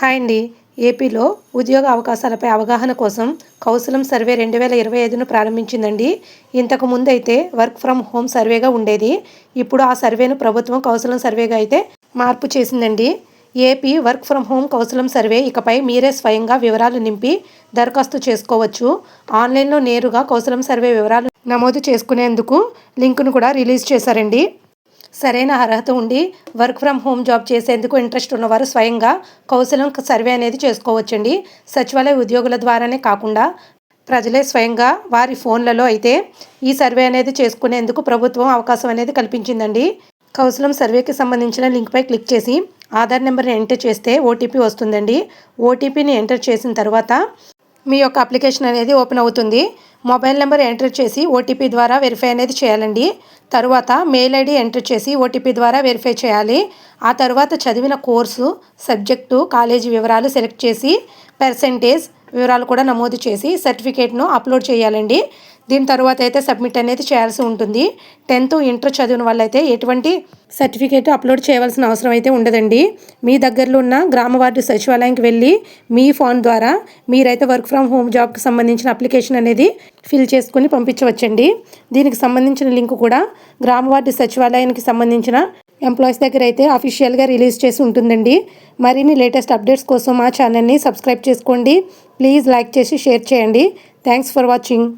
Hi అండి. ఏపీలో ఉద్యోగ అవకాశాలపై అవగాహన కోసం కౌశలం సర్వే రెండు వేల ఇరవై ఐదును ప్రారంభించిందండి. ఇంతకు ముందు అయితే వర్క్ ఫ్రమ్ హోమ్ సర్వేగా ఉండేది. ఇప్పుడు ఆ సర్వేను ప్రభుత్వం కౌశలం సర్వేగా అయితే మార్పు చేసిందండి. AP work from home Kaushalam survey ఇకపై మీరే స్వయంగా వివరాలు నింపి దరఖాస్తు చేసుకోవచ్చు. ఆన్లైన్లో నేరుగా కౌశలం సర్వే వివరాలు నమోదు చేసుకునేందుకు లింకును కూడా రిలీజ్ చేశారండి. సరైన అర్హత ఉండి వర్క్ ఫ్రమ్ హోమ్ జాబ్ చేసేందుకు ఇంట్రెస్ట్ ఉన్నవారు స్వయంగా కౌశలం సర్వే అనేది చేసుకోవచ్చండి. సచివాలయ ఉద్యోగుల ద్వారానే కాకుండా ప్రజలే స్వయంగా వారి ఫోన్లలో అయితే ఈ సర్వే అనేది చేసుకునేందుకు ప్రభుత్వం అవకాశం అనేది కల్పించిందండి. కౌశలం సర్వేకి సంబంధించిన లింక్పై క్లిక్ చేసి ఆధార్ నెంబర్ని ఎంటర్ చేస్తే ఓటీపీ వస్తుందండి. ఓటీపీని ఎంటర్ చేసిన తర్వాత మీ యొక్క అప్లికేషన్ అనేది ఓపెన్ అవుతుంది. మొబైల్ నెంబర్ ఎంటర్ చేసి ఓటీపీ ద్వారా వెరిఫై అనేది చేయాలండి. తరువాత మెయిల్ ఐడి ఎంటర్ చేసి ఓటీపీ ద్వారా వెరిఫై చేయాలి. ఆ తర్వాత చదివిన కోర్సు సబ్జెక్టు కాలేజీ వివరాలు సెలెక్ట్ చేసి పర్సెంటేజ్ వివరాలు కూడా నమోదు చేసి సర్టిఫికేట్ను అప్లోడ్ చేయాలండి. దీని తర్వాత అయితే సబ్మిట్ అనేది చేయాల్సి ఉంటుంది. టెన్త్ ఇంటర్ చదివిన వాళ్ళైతే ఎటువంటి సర్టిఫికేట్ అప్లోడ్ చేయవలసిన అవసరం అయితే ఉండదండి. మీ దగ్గరలో ఉన్న గ్రామ వార్డు సచివాలయానికి వెళ్ళి మీ ఫోన్ ద్వారా మీరైతే వర్క్ ఫ్రమ్ హోమ్ జాబ్కి సంబంధించిన అప్లికేషన్ అనేది ఫిల్ చేసుకుని పంపించవచ్చండి. దీనికి సంబంధించిన లింక్ కూడా గ్రామ వార్డు సచివాలయానికి సంబంధించిన ఎంప్లాయీస్ దగ్గర అయితే అఫీషియల్గా రిలీజ్ చేసి ఉంటుందండి. మరిన్ని లేటెస్ట్ అప్డేట్స్ కోసం మా ఛానల్ని సబ్స్క్రైబ్ చేసుకోండి. ప్లీజ్ లైక్ చేసి షేర్ చేయండి. Thanks for watching